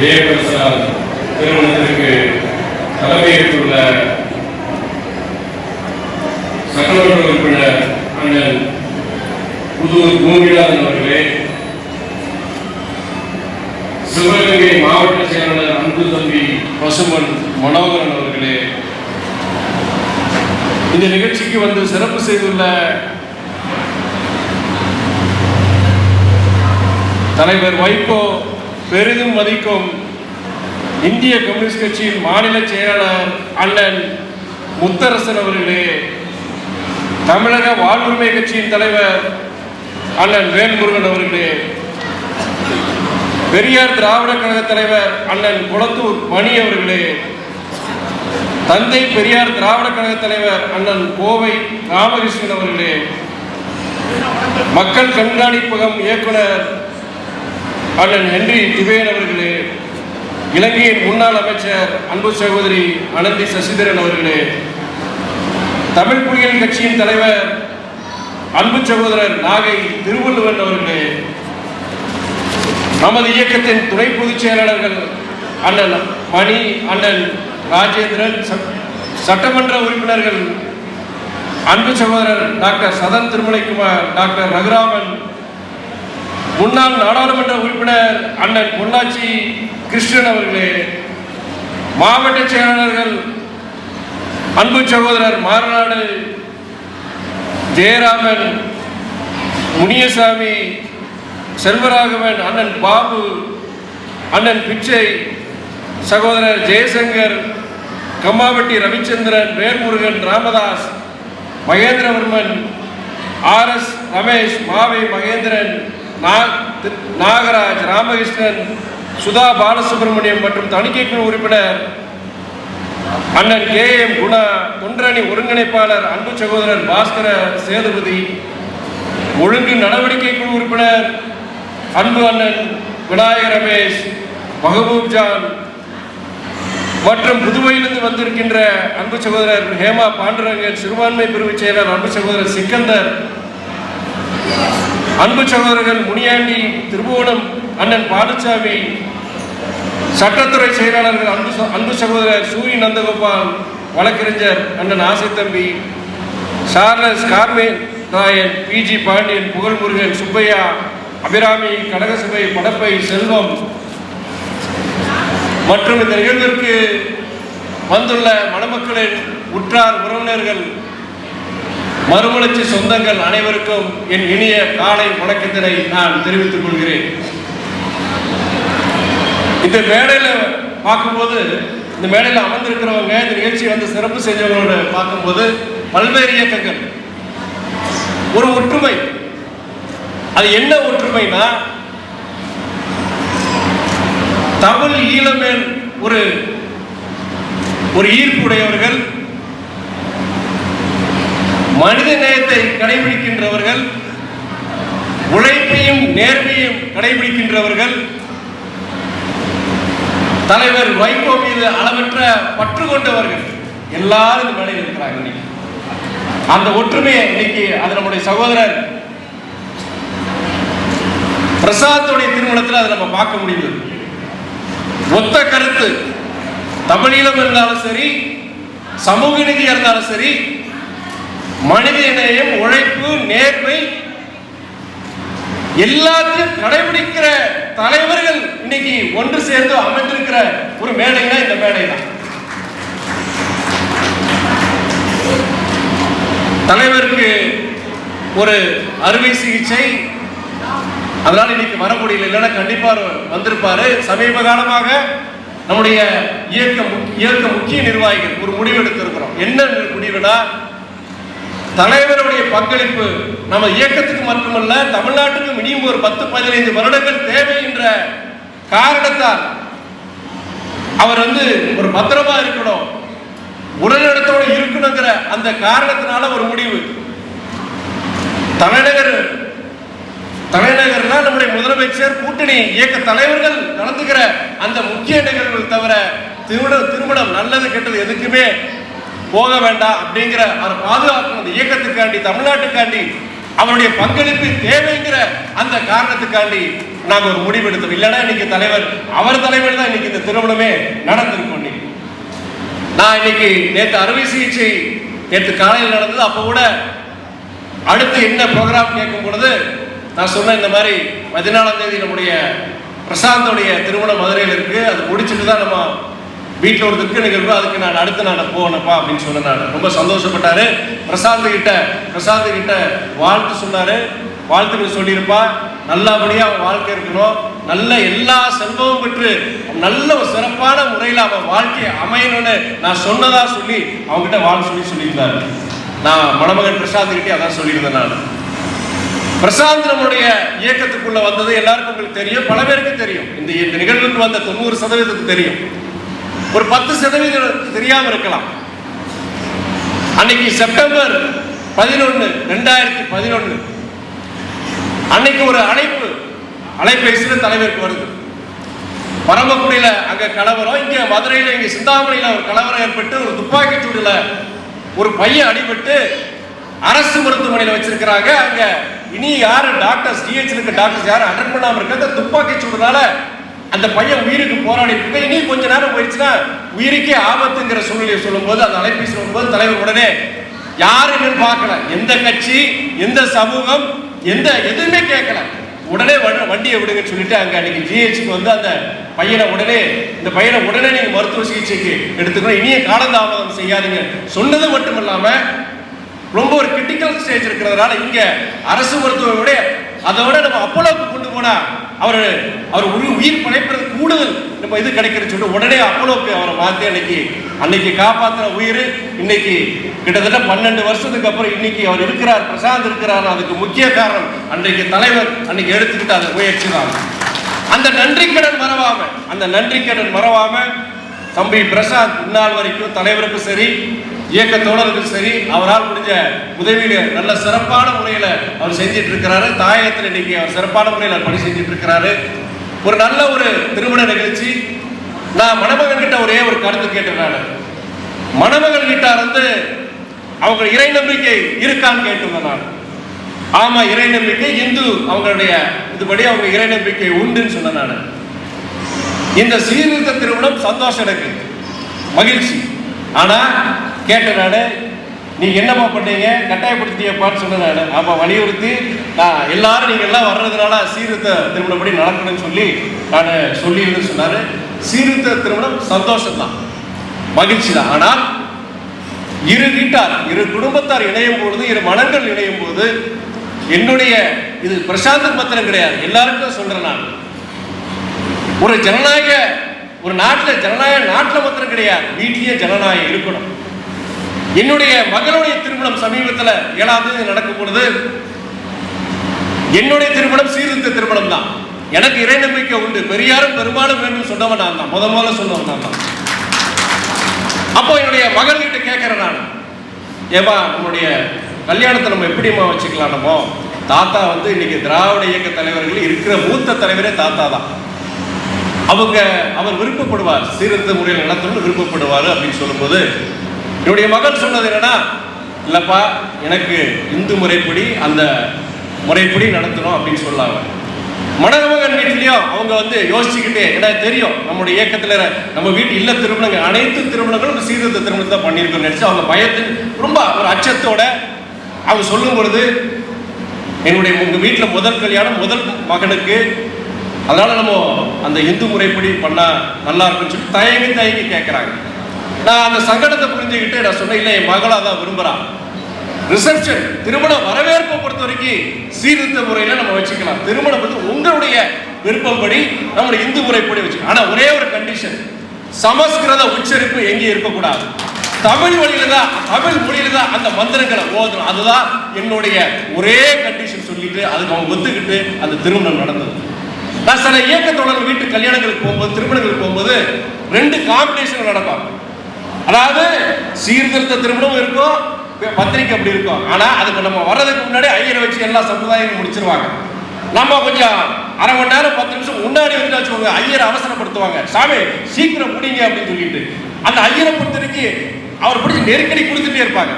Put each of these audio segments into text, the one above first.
ஜெயபிரசாத் திருமணத்திற்கு தலைமையேற்றுள்ள சட்டமன்ற உறுப்பினர் அண்ணன் புதூர் பூமிநாதன் அவர்களே சிவகங்கை மாவட்ட செயலாளர் அன்பு தம்பி பசுமன் மனோகரன் அவர்களே இந்த நிகழ்ச்சிக்கு வந்து சிறப்பு செய்துள்ள தலைவர் வைகோ பெரிதும் மதிக்கும் இந்திய கம்யூனிஸ்ட் கட்சியின் மாநில செயலாளர் அண்ணன் முத்தரசன் அவர்களே தமிழக வாழ்வுரிமை கட்சியின் தலைவர் அண்ணன் வேல்முருகன் அவர்களே பெரியார் திராவிட கழக தலைவர் அண்ணன் குளத்தூர் மணி அவர்களே தந்தை பெரியார் திராவிட கழக தலைவர் அண்ணன் கோவை ராமகிருஷ்ணன் அவர்களே மக்கள் கண்காணிப்பகம் இயக்குனர் அண்ணன் ஹென்றி திவேன் அவர்களே இலங்கையின் முன்னாள் அமைச்சர் அன்பு சகோதரி அனந்தி சசிதரன் அவர்களே தமிழ் புலிகள் கட்சியின் தலைவர் அன்பு சகோதரர் நாகை திருவள்ளுவன் அவர்களே நமது இயக்கத்தின் துணை பொதுச் செயலாளர்கள் அண்ணன் மணி அண்ணன் ராஜேந்திரன் சட்டமன்ற உறுப்பினர்கள் அன்பு சகோதரர் டாக்டர் சதன் திருமலைக்குமார் டாக்டர் ரகுராமன் முன்னாள் நாடாளுமன்ற உறுப்பினர் அண்ணன் பொள்ளாச்சி கிருஷ்ணன் அவர்களே மாவட்ட செயலாளர்கள் அன்பு சகோதரர் மாரநாடு ஜெயராமன் முனியசாமி செல்வராகவன் அண்ணன் பாபு அண்ணன் பிச்சை சகோதரர் ஜெயசங்கர் கம்மாவட்டி ரவிச்சந்திரன் வேர்முருகன் ராமதாஸ் மகேந்திரவர்மன் ஆர் எஸ் ரமேஷ் மாவை மகேந்திரன் நாகராஜ் ராமகிருஷ்ணன் சுதா பாலசுப்ரமணியம் மற்றும் தணிக்கைக்குழு உறுப்பினர் அண்ணன் கே எம் குணா தொண்டரணி ஒருங்கிணைப்பாளர் அன்பு சகோதரர் பாஸ்கர சேதுபதி ஒழுங்கு நடவடிக்கை குழு உறுப்பினர் அன்பு அண்ணன் விநாயக ரமேஷ் மஹபூப் ஜான் மற்றும் புதுவையிலிருந்து வந்திருக்கின்ற அன்பு சகோதரர் ஹேமா பாண்டுரங்கன் சிறுபான்மை பிரிவு செயலர் அன்பு சகோதரர் சிக்கந்தர். அன்பு சகோதரர்கள் முனியாண்டி திருபுவனம் அண்ணன் பாலுசாமி சட்டத்துறை செயலாளர்கள் அன்பு அன்பு சகோதரர் சூரிய நந்தகோபால் வழக்கறிஞர் அண்ணன் ஆசை தம்பி சார்லஸ் கார்மே நாயன் பிஜி பாண்டியன் புகழ்முருகன் சுப்பையா அபிராமி கடகசபை படப்பை செல்வம் மற்றும் இந்த நிகழ்விற்கு வந்துள்ள மணமக்களின் உற்றார் உறவினர்கள் மறுமலர்ச்சி சொந்தங்கள் அனைவருக்கும் என் இனிய காலை வணக்கத்தினை நான் தெரிவித்துக் கொள்கிறேன். இந்த மேடையில் பார்க்கும்போது இந்த மேடையில் அமர்ந்திருக்கிறவங்க இந்த நிகழ்ச்சியை வந்து சிறப்பு செஞ்சவங்களோட பார்க்கும்போது பல்வேறு இயக்கங்கள். ஒரு ஒற்றுமை. அது என்ன ஒற்றுமைனா தமிழ் ஈழமேல் ஒரு ஒரு ஈர்ப்புடையவர்கள் மனித நேயத்தை கடைபிடிக்கின்றவர்கள் உழைப்பையும் நேர்மையும் கடைபிடிக்கின்றவர்கள் தலைவர் வைகோ மீது அளவற்ற பற்று கொண்டவர்கள் எல்லாரும் இந்த மேடையில் இருக்கிறாங்க இன்னைக்கு. அந்த ஒற்றுமையை இன்னைக்கு அது நம்முடைய சகோதரர் பிரசாத்துடைய திருமணத்தில் அதை நம்ம பார்க்க முடியுது. ஒத்த கருத்து. தமிழீழம் இருந்தாலும் சரி சமூக நீதியாக இருந்தாலும் சரி மனித நேயம் உழைப்பு நேர்மை எல்லாத்தையும் கடைபிடிக்கிற தலைவர்கள் இன்னைக்கு ஒன்று சேர்ந்து அமைந்திருக்கிற ஒரு மேடைனா இந்த மேடை தான் தலைவருக்கு ஒரு அறுவை சிகிச்சை. அதனால இன்னைக்கு வர முடியல இல்லைன்னா கண்டிப்பா வந்திருப்பாரு. சமீப காலமாக நம்முடைய இயக்க முக்- இயக்க முக்கிய நிர்வாகிகள் ஒரு முடிவு எடுத்திருக்கிறோம். என்ன முடிவுனா தலைவருடைய பங்களிப்பு நம்ம இயக்கத்துக்கு மட்டுமல்ல தமிழ்நாட்டுக்கு இனியும் ஒரு பத்து பதினைந்து வருடங்கள் தேவை என்ற காரணத்தால் அவர் வந்து ஒரு பத்திரமா இருக்கணும் உடல்நலத்தோடு இருக்கணுங்கிற அந்த காரணத்தினால ஒரு முடிவு. தலைநகர் தலைநகர்னா நம்முடைய முதலமைச்சர் கூட்டணி இயக்க தலைவர்கள் நடந்துகிற அந்த முக்கிய நிகழ்வுகள் தவிர திருமணம் திருமணம் நல்லது கெட்டது எதுக்குமே போக வேண்டாம் அப்படிங்கிற அவரை பாதுகாக்கும் அந்த இயக்கத்துக்காண்டி தமிழ்நாட்டுக்காண்டி அவருடைய பங்களிப்பு தேவைங்கிற அந்த காரணத்துக்காண்டி நாங்க ஒரு முடிவு எடுத்தோம் இல்லைன்னா இன்னைக்கு தலைவர் அவர் தலைவர் தான் இன்னைக்கு இந்த திருமணமே நடந்திருக்கும் நான் இன்னைக்கு நேற்று அறுவை சிகிச்சை நேற்று காலையில் நடந்தது. அப்போ கூட அடுத்து என்ன ப்ரோக்ராம் கேட்கும் பொழுது நான் சொன்னேன் இந்த மாதிரி பதினாலாம் தேதி நம்முடைய பிரசாந்தோடைய திருமணம் மதுரையில் இருக்கு. அது முடிச்சுட்டு தான் நம்ம வீட்டில் ஒரு துக்க நிகழ்வு அதுக்கு நான் அடுத்து நான் போனப்பா அப்படின்னு சொன்னேன் நான் ரொம்ப சந்தோஷப்பட்டாரு. பிரசாந்த் கிட்ட பிரசாந்த் கிட்ட வாழ்த்து சொன்னாரு வாழ்த்துக்கள் சொல்லியிருப்பா. நல்லபடியா அவன் வாழ்க்கை இருக்கணும். நல்ல எல்லா செல்வமும் பெற்று நல்ல ஒரு சிறப்பான முறையில் அவன் வாழ்க்கையை அமையணும்னு நான் சொன்னதா சொல்லி அவங்ககிட்ட வாழ் சொல்லி சொல்லியிருந்தாரு. நான் மணமகன் பிரசாந்த் கிட்டே அதான் சொல்லியிருந்தேன் நான். பிரசாந்த் நம்முடைய இயக்கத்துக்குள்ள வந்தது எல்லாருக்கும் உங்களுக்கு தெரியும். பல பேருக்கு தெரியும். இந்த இந்த நிகழ்வுக்கு வந்த தொண்ணூறு சதவீதத்துக்கு தெரியும். ஒரு பத்து சதவீதம் தெரியாம இருக்கலாம். அன்னைக்கு செப்டம்பர் பதினொன்னு ரெண்டாயிரத்தி பதினொன்னு. அன்னைக்கு ஒரு அழைப்பு அலைபேசியில் தலைவருக்கு வருது. பரமக்குடியில அங்க கலவரம் இங்க மதுரையில இங்க சிந்தாமணியில ஒரு கலவரம் ஏற்பட்டு ஒரு துப்பாக்கி சூடுல ஒரு பையன் அடிபட்டு அரசு மருத்துவமனையில வச்சிருக்கிறாங்க. அங்க இனி யாரு? டாக்டர்ஸ் டிஹெச் இருக்க டாக்டர்ஸ் யாரும் அட்டன் பண்ணாம இருக்காங்க துப்பாக்கி சூடுனால அந்த பையன் உயிருக்கு போராடி இருக்கு இனி கொஞ்ச நேரம் போயிடுச்சுன்னா உயிருக்கே ஆபத்துங்கிற சூழ்நிலையை சொல்லும்போது அந்த அலைபேசி வரும்போது தலைவர் உடனே யாருன்னு பார்க்கல? எந்த கட்சி? எந்த சமூகம்? எந்த எதுவுமே கேட்கல. உடனே வண்டியை விடுங்கன்னு சொல்லிட்டு அங்க அன்னைக்கு ஜிஹெச்சுக்கு வந்து அந்த பையனை உடனே இந்த பையனை உடனே நீங்க மருத்துவ சிகிச்சைக்கு எடுத்துக்கணும். இனிய காலந்தாமதம் செய்யாதீங்க. சொன்னது மட்டும் இல்லாம ரொம்ப ஒரு கிரிட்டிக்கல் ஸ்டேஜ் இருக்கிறதுனால இங்க அரசு மருத்துவ விட அதை விட நம்ம அப்போலோக்கு கொண்டு போனா அவர் அவர் உயிர் உயிர் படைப்பது கூடுதல். நம்ம இது கிடைக்கிறதுன்னு சொல்லிட்டு உடனே அப்போலோக்கு அவரை மாத்தி அன்னைக்கு அன்னைக்கு காப்பாத்துற உயிர் இன்னைக்கு கிட்டத்தட்ட பன்னெண்டு வருஷத்துக்கு அப்புறம் இன்னைக்கு அவர் இருக்கிறார் பிரசாந்த் இருக்கிறார் அதுக்கு முக்கிய காரணம் அன்றைக்கு தலைவர் அன்னைக்கு எடுத்துக்கிட்டு அதை முயற்சி தான். அந்த நன்றி கடன் மறவாம அந்த நன்றி கடன் மறவாம தம்பி பிரசாந்த் இந்நாள் வரைக்கும் தலைவருக்கும் சரி இயக்க தோழருக்கும் சரி அவரால் முடிஞ்ச உதவியில நல்ல சிறப்பான முறையில் அவர் செஞ்சிட்டு இருக்கிறாரு தாயகத்தில் இன்னைக்கு அவர் சிறப்பான முறையில் பணி செஞ்சிட்டு இருக்கிறாரு ஒரு நல்ல ஒரு திருமண நிகழ்ச்சி. நான் மணமகன் கிட்ட ஒரே ஒரு கருத்து கேட்டேன் நான். மணமகன் கிட்ட வந்து அவங்க இறை நம்பிக்கை இருக்கான்னு கேட்டிருந்தேன் நான். ஆமா இறை நம்பிக்கை இந்து அவங்களுடைய இதுபடி அவங்க இறை நம்பிக்கை உண்டுன்னு சொன்னேன் நான். இந்த சீர்திருத்த திருமணம் சந்தோஷம் எனக்கு. மகிழ்ச்சி. ஆனா கேட்டேன் நான். நீ என்னப்பா பண்ணீங்க? கட்டாயப்படுத்தியப்பான்னு சொன்னேன் நான். அப்ப வலியுறுத்தி நான் எல்லாரும் நீங்க எல்லாம் வர்றதுனால சீர்திருத்த திருமணப்படி நடக்கணும்னு சொல்லி நான் சொல்லியிருந்தேன்னு சொன்னாரு. சீர்திருத்த திருமணம் சந்தோஷம் தான் மகிழ்ச்சி தான் ஆனால் இரு வீட்டார் இரு குடும்பத்தார் இணையும் பொழுது இரு மனங்கள் இணையும் போது என்னுடைய இது பிரசாந்த் பத்திரம் கிடையாது. எல்லாருக்கும் சொல்றேன் நான். ஒரு ஜனநாயக ஒரு நாட்டில் ஜனநாயக நாட்டில் மாத்திரம் கிடையாது. வீட்லேயே ஜனநாயகம் இருக்கணும். என்னுடைய மகளுடைய திருமணம் சமீபத்தில் ஏழாம் தேதி நடக்கும் பொழுது என்னுடைய திருமணம் சீர்திருத்த திருமணம் தான். எனக்கு இறை நம்பிக்கை உண்டு. பெரியாரும் பெரும்பாலும் வேண்டும் சொன்னவன் நான் தான். முத முதல்ல சொன்னவன் நான் தான். அப்போ என்னுடைய மகள் கிட்ட கேட்கிறேன் நான். ஏமா நம்மளுடைய கல்யாணத்தை நம்ம எப்படிம்மா வச்சுக்கலாம் நம்ம? தாத்தா வந்து இன்னைக்கு திராவிட இயக்க தலைவர்கள் இருக்கிற மூத்த தலைவரே தாத்தா தான். அவங்க அவர் விருப்பப்படுவார். சீர்திருத்த முறையில் நடத்தணும்னு விருப்பப்படுவார் அப்படின்னு சொல்லும்போது என்னுடைய மகன் சொன்னது என்னன்னா இல்லைப்பா எனக்கு இந்து முறைப்படி அந்த முறைப்படி நடத்தணும் அப்படின்னு சொல்லாங்க. மணமகன் வீட்லேயும் அவங்க வந்து யோசிச்சுக்கிட்டே ஏன்னா தெரியும். நம்முடைய இயக்கத்தில் நம்ம வீட்டு இல்ல திருமணங்கள் அனைத்து திருமணங்களும் இந்த சீர்திருத்த திருமணத்தை தான் பண்ணியிருக்கோம்னு நினச்சி அவங்க பயத்தில் ரொம்ப ஒரு அச்சத்தோட அவங்க சொல்லும் பொழுது என்னுடைய உங்கள் வீட்டில் முதல் கல்யாணம் முதல் மகனுக்கு அதனால் நம்ம அந்த இந்து முறைப்படி பண்ணால் நல்லா இருக்கும்னு சொல்லி தயங்கி தயங்கி கேட்குறாங்க நான் அந்த சங்கடத்தை புரிஞ்சுக்கிட்டு நான் சொன்னேன் இல்லை என் மகளாக தான் விரும்புகிறான் ரிசப்ஷன் திருமண வரவேற்பை பொறுத்த வரைக்கும் சீர்திருத்த முறையில் நம்ம வச்சுக்கலாம். திருமணம் வந்து உங்களுடைய விருப்பப்படி நம்மளுடைய இந்து முறைப்படி வச்சு ஆனால் ஒரே ஒரு கண்டிஷன் சமஸ்கிருத உச்சரிப்பு எங்கேயும் இருக்கக்கூடாது. தமிழ் வழியில தான் தமிழ் மொழியில தான் அந்த மந்திரங்களை ஓதணும். அதுதான் என்னுடைய ஒரே கண்டிஷன் சொல்லிட்டு அதுக்கு அவங்க ஒத்துக்கிட்டு அந்த திருமணம் நடந்தது. நான் சில இயக்கத்தோட வீட்டு கல்யாணங்களுக்கு போகும்போது திருமணங்களுக்கு போகும்போது ரெண்டு காம்பினேஷன் நடக்கும் அதாவது சீர்திருத்த திருமணமும் இருக்கும் பத்திரிக்கை அப்படி இருக்கும். ஆனா அதுக்கு நம்ம வர்றதுக்கு முன்னாடி ஐயரை வச்சு எல்லா சமுதாயமும் முடிச்சிருவாங்க. நம்ம கொஞ்சம் அரை மணி நேரம் பத்து நிமிஷம் முன்னாடி வந்து வச்சுக்கோங்க ஐயரை அவசரப்படுத்துவாங்க. சாமி சீக்கிரம் முடிங்க அப்படின்னு சொல்லிட்டு. அந்த ஐயரை பொறுத்தவரைக்கு அவர் பிடிச்சி நெருக்கடி கொடுத்துட்டே இருப்பாங்க.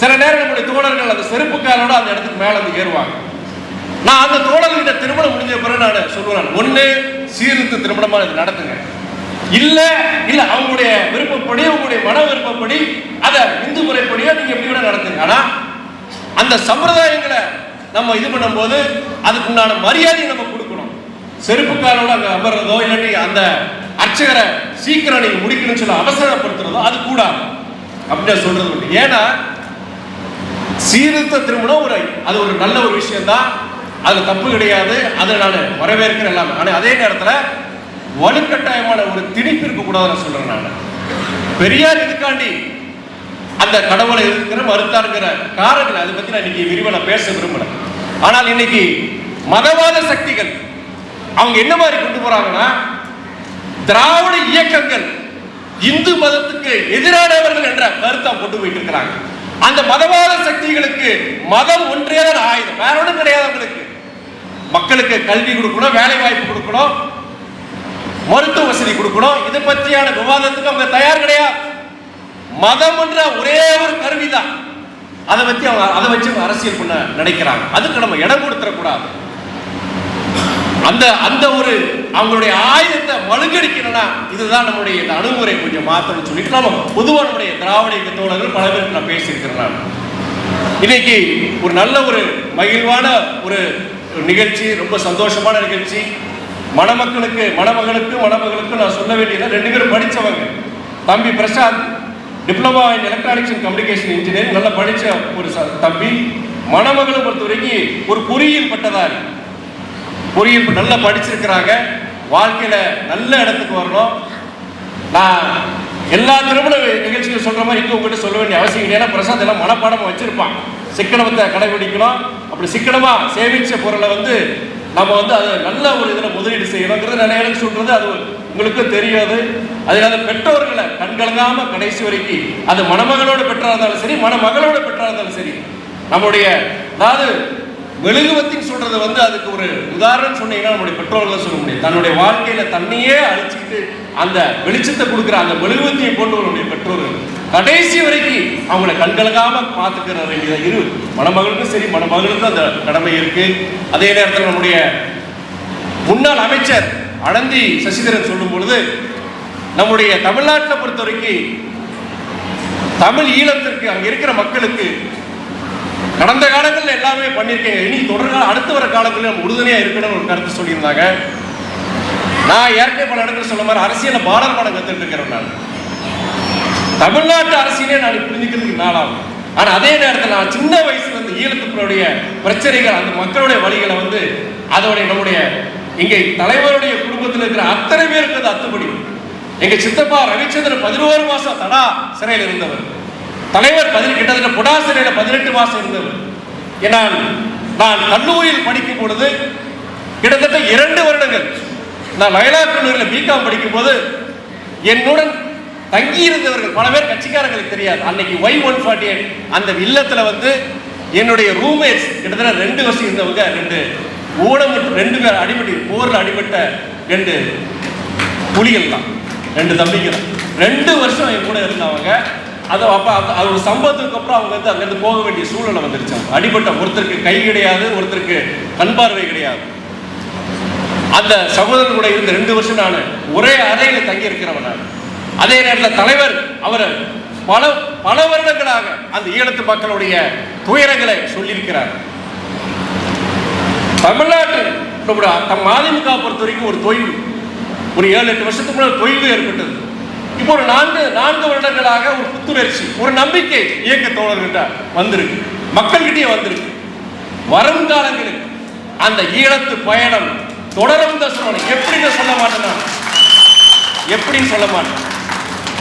சில நேரம் நம்முடைய தோழர்கள் அந்த செருப்புக்காரோட அந்த இடத்துக்கு மேல வந்து ஏறுவாங்க. நான் அந்த தோழர்கிட்ட திருமணம் முடிஞ்ச பிறகு நான் சொல்லுவேன் ஒண்ணு சீர்திருத்த திருமணமா இது நடத்துங்க இல்ல இல்ல அவங்களுடைய விருப்பப்படி அவங்களுடைய மன விருப்பப்படி அத இந்து முறைப்படியோ நீங்க எப்படி கூட நடத்துங்க. ஆனா அந்த சம்பிரதாயங்களை நம்ம இது பண்ணும்போது அதுக்கு உண்டான மரியாதையை நம்ம கொடுக்கணும். செருப்புக்காரோட அங்க அமர்றதோ இல்லாட்டி அந்த அர்ச்சகரை சீக்கிரம் நீங்க முடிக்கணும்னு சொல்ல அவசரப்படுத்துறதோ அது கூடாது. அப்படின்னு சொல்றது உண்டு. ஏன்னா சீர்திருத்த திருமணம் ஒரு அது ஒரு நல்ல ஒரு விஷயம் தான் தப்பு கிடையாது. அதை நான் வரவேற்கிறேன் எல்லாமே. ஆனால் அதே நேரத்தில் வலுக்கட்டாயமான ஒரு திணிப்பு இருக்க கூடாதுன்னு சொல்றேன் நான். பெரியார் இதுக்காண்டி அந்த கடவுளை இருக்கிற மறுத்தாருங்கிற காரணங்கள் அதை பத்தி நான் இன்னைக்கு விரிவா நான் பேச விரும்பல. ஆனால் இன்னைக்கு மதவாத சக்திகள் அவங்க என்ன மாதிரி கொண்டு போறாங்கன்னா திராவிட இயக்கங்கள் இந்து மதத்துக்கு எதிரானவர்கள் என்ற கருத்தை கொண்டு போயிட்டு இருக்கிறாங்க. அந்த மதவாத சக்திகளுக்கு மதம் ஒன்றே தான் ஆயுதம். வேற ஒன்றும் கிடையாது அவங்களுக்கு. மக்களுக்கு கல்வி கொடுக்கணும் வேலை வாய்ப்பு கொடுக்கணும் மருத்துவ வசதி கொடுக்கணும். இது பற்றியான விவாதத்துக்கு அவங்க தயார் கிடையாது மதம் என்ற ஒரே ஒரு கருவிதான். அதை வச்சு அவங்க அதை வச்சு அரசியல் பண்ண நினைக்கிறாங்க. அதுக்கு நம்ம இடம் கொடுத்துடக்கூடாது அந்த அந்த ஒரு அவங்களுடைய ஆயுதத்தை மழுங்கடிக்கணும்னா இதுதான் நம்முடைய இந்த அணுகுமுறை கொஞ்சம் மாற்றணும்னு சொல்லிட்டு நம்ம பொதுவாக நம்முடைய திராவிட இயக்க தோழர்கள் பல பேருக்கு நான் பேசியிருக்கிறேன் இன்னைக்கு ஒரு நல்ல ஒரு மகிழ்வான ஒரு நிகழ்ச்சி ரொம்ப சந்தோஷமான நிகழ்ச்சி. மணமக்களுக்கு மணமகளுக்கு மணமகளுக்கு நான் சொல்ல வேண்டியது ரெண்டு பேரும் படித்தவங்க தம்பி Prashanth diploma in electronics and communication engineer நல்லா படித்த ஒரு தம்பி. மணமகளை பொறுத்த வரைக்கும் ஒரு பொறியியல் பட்டதாரி. பொறியியல் நல்லா படிச்சிருக்கிறாங்க. வாழ்க்கையில நல்ல இடத்துக்கு வரணும். நான் எல்லா திருமண நிகழ்ச்சிகள் சொல்ற மாதிரி இங்கே உங்ககிட்ட சொல்ல வேண்டிய அவசியம் இல்லை ஏன்னா பிரசாத் எல்லாம் மனப்பாடமாக வச்சிருப்பான். சிக்கனத்தை கடைபிடிக்கணும். அப்படி சிக்கனமாக சேமிச்ச பொருளை வந்து நம்ம வந்து அதை நல்ல ஒரு இதில் முதலீடு செய்யணுங்கிறது நிறைய எனக்கு சொல்றது அது உங்களுக்கு தெரியாது. அதனால பெற்றோர்களை கண்கலங்காம கடைசி வரைக்கும் அது மணமகளோட பெற்றா இருந்தாலும் சரி மணமகளோட பெற்றா இருந்தாலும் சரி நம்முடைய அதாவது மெழுகுவத்தின்னு சொல்றது வந்து அதுக்கு ஒரு உதாரணம் சொன்னீங்கன்னா நம்முடைய பெற்றோர்கள் சொல்ல முடியும். தன்னுடைய வாழ்க்கையில தன்னையே அழிச்சுக்கிட்டு அந்த வெளிச்சத்தை கொடுக்குற அந்த மெழுகுவத்தியை நம்முடைய பெற்றோர்கள். கடைசி வரைக்கும் அவங்களை கண்கலங்காம பார்த்துக்கிற வேண்டியது இரு மணமகளுக்கும் சரி மணமகளுக்கும் அந்த கடமை இருக்கு. அதே நேரத்தில் நம்முடைய முன்னாள் அமைச்சர் அனந்தி சசிதரன் சொல்லும் பொழுது நம்முடைய தமிழ்நாட்டில் பொறுத்த வரைக்கும் தமிழ் ஈழத்திற்கு அங்க இருக்கிற மக்களுக்கு கடந்த காலங்களில் எல்லாமே பண்ணியிருக்கேன் இனி தொடர்கால அடுத்து வர காலங்களில் நம்ம உறுதுணையா இருக்கணும்னு ஒரு கருத்து சொல்லியிருந்தாங்க. நான் ஏற்கனவே பல இடங்கள் சொன்ன மாதிரி அரசியல பாடல் பாடம் கத்துட்டு இருக்கிறேன் நான். தமிழ்நாட்டு அரசியலே நான் புரிஞ்சுக்கிறதுக்கு நாளாகும் ஆனா அதே நேரத்தில் நான் சின்ன வயசுல இருந்து ஈழத்துடைய பிரச்சனைகள் அந்த மக்களுடைய வழிகளை வந்து அதோடைய நம்முடைய இங்கே தலைவருடைய குடும்பத்தில் இருக்கிற அத்தனை பேருக்கு அது அத்துப்படி. எங்க சித்தப்பா ரவிச்சந்திரன் பதினோரு மாசம் தடா சிறையில் இருந்தவர். தலைவர் பதினெட்டு கிட்டத்தட்ட புடா சிறையில் பதினெட்டு மாசம் இருந்தவர். ஏன்னா நான் கல்லூரியில் படிக்கும் பொழுது கிட்டத்தட்ட இரண்டு வருடங்கள் நான் லயலா கல்லூரியில் பிகாம் படிக்கும் போது என்னுடன் தங்கி இருந்தவர்கள் பல பேர் கட்சிக்காரங்களுக்கு தெரியாது. அன்னைக்கு ஒய் ஒன் ஃபார்ட்டி எயிட் அந்த வில்லத்தில் வந்து என்னுடைய ரூம்மேட்ஸ் கிட்டத்தட்ட ரெண்டு வருஷம் இருந்தவங்க ரெண்டு ஊனம் ரெண்டு பேர் அடிபட்டு போரில் அடிபட்ட ரெண்டு புலிகள் தான் ரெண்டு தம்பிகள். ரெண்டு வருஷம் என் கூட இருந்தவங்க அது அப்போ அந்த- அது ஒரு சம்பவத்துக்கு அப்புறம் அவங்க வந்து அங்கேருந்து போக வேண்டிய சூழ்நிலை வந்துருச்சு. அடிபட்ட ஒருத்தருக்கு கை கிடையாது ஒருத்தருக்கு கண் பார்வை கிடையாது. அந்த சகோதரன் கூட இருந்த ரெண்டு வருஷம் நான் ஒரே அறையில் தங்கி இருக்கிறவன் நான். அதே நேரத்தில் தலைவர் அவர் பல பல வருடங்களாக அந்த ஈழத்து மக்களுடைய துயரங்களை சொல்லியிருக்கிறார். தமிழ்நாட்டு நம்முடைய தம் அதிமுக பொறுத்த வரைக்கும் ஒரு தொய்வு. ஒரு ஏழு எட்டு வருஷத்துக்கு முன்னாடி தொய்வு ஏற்பட்டது. இப்போ ஒரு நான்கு நான்கு வருடங்களாக ஒரு புத்துணர்ச்சி ஒரு நம்பிக்கை இயக்க தோழர்கிட்ட வந்திருக்கு. மக்கள்கிட்டயே வந்திருக்கு. வரும் காலங்களுக்கு அந்த ஈழத்து பயணம் தொடரும் தான் சொல்லணும் எப்படின்னு சொல்ல மாட்டேன் நான். எப்படின்னு சொல்ல மாட்டேன்.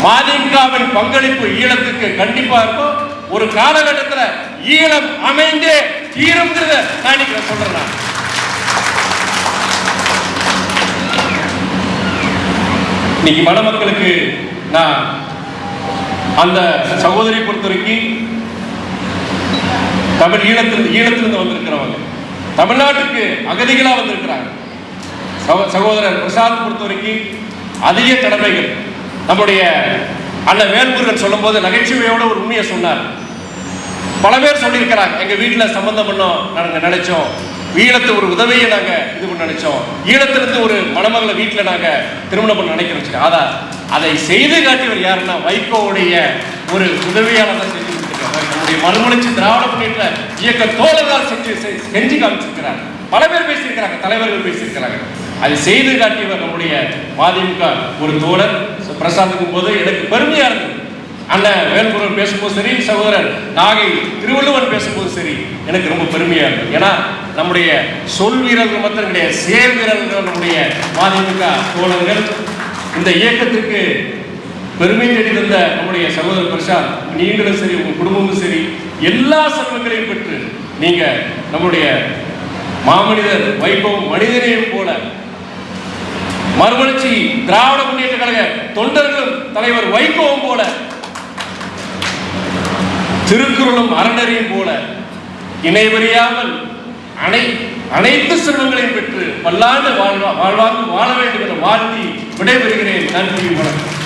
மதிமுகவின் பங்களிப்பு ஈழத்துக்கு கண்டிப்பா இருக்கும். ஒரு காலகட்டத்தில் ஈழம் அமைந்தே ஈரம் நான் சொல்றேன் நான். இன்னைக்கு மணமக்களுக்கு நான் அந்த சகோதரி பொறுத்த வரைக்கும் தமிழ் ஈழத்திலிருந்து ஈழத்திலிருந்து வந்திருக்கிறவங்க. தமிழ்நாட்டுக்கு அகதிகளாக வந்திருக்கிறாங்க. சகோதரர் பிரசாத் பொறுத்த வரைக்கும் அதிக கடமைகள். நம்முடைய அண்ணன் வேல்முருகன் சொல்லும்போது நகைச்சுவையோட ஒரு உண்மையை சொன்னார். பல பேர் சொல்லியிருக்கிறாங்க எங்க வீட்டுல சம்பந்தம் பண்ணோம் நாங்க நினைச்சோம். ஈழத்து ஒரு உதவியை நாங்க இது பண்ண நினைச்சோம். ஈழத்திலிருந்து ஒரு மணமகளை வீட்டுல நாங்க திருமணம் பண்ண நினைக்கிறோம். அதான் அதை செய்து காட்டியவர் யாருன்னா வைகோவுடைய ஒரு உதவியாளர் செஞ்சு நம்முடைய மறுமலர்ச்சி திராவிட முன்னேற்ற இயக்க தோழர்கள் செஞ்சு செஞ்சு காமிச்சிருக்கிறார். பல பேர் பேசியிருக்கிறாங்க தலைவர்கள் பேசியிருக்கிறாங்க. அதை செய்து காட்டியவர் நம்முடைய மதிமுக ஒரு தோழர். பிரசாந்துக்கும் போது எனக்கு பெருமையா இருந்தது அண்ணன் வேல்முருகன் பேசும்போது சரி சகோதரர் நாகை திருவள்ளுவர் பேசும்போது சரி எனக்கு ரொம்ப பெருமையா இருக்கு. ஏன்னா நம்முடைய சொல் வீரர்கள் மாத்திரம் கிடையாது செயல் வீரர்கள் நம்முடைய மதிமுக தோழர்கள். இந்த இயக்கத்திற்கு பெருமை தேடி தந்த நம்முடைய சகோதரர் பிரசாத் நீங்களும் சரி உங்க குடும்பமும் சரி எல்லா செல்வங்களையும் பெற்று நீங்க நம்முடைய மாமனிதர் வைபவம் மனிதனையும் போல மறுமலர்ச்சி திராவிட முன்னேற்ற கழக தொண்டர்களும் தலைவர் வைகோவும் போல திருக்குறளும் அறநெறியும் போல இணைவறியாமல் அனை அனைத்து செல்வங்களையும் பெற்று பல்லாண்டு வாழ்வா வாழ்வாங்கு வாழ வேண்டும் என வாழ்த்தி விடைபெறுகிறேன். நன்றி வணக்கம்.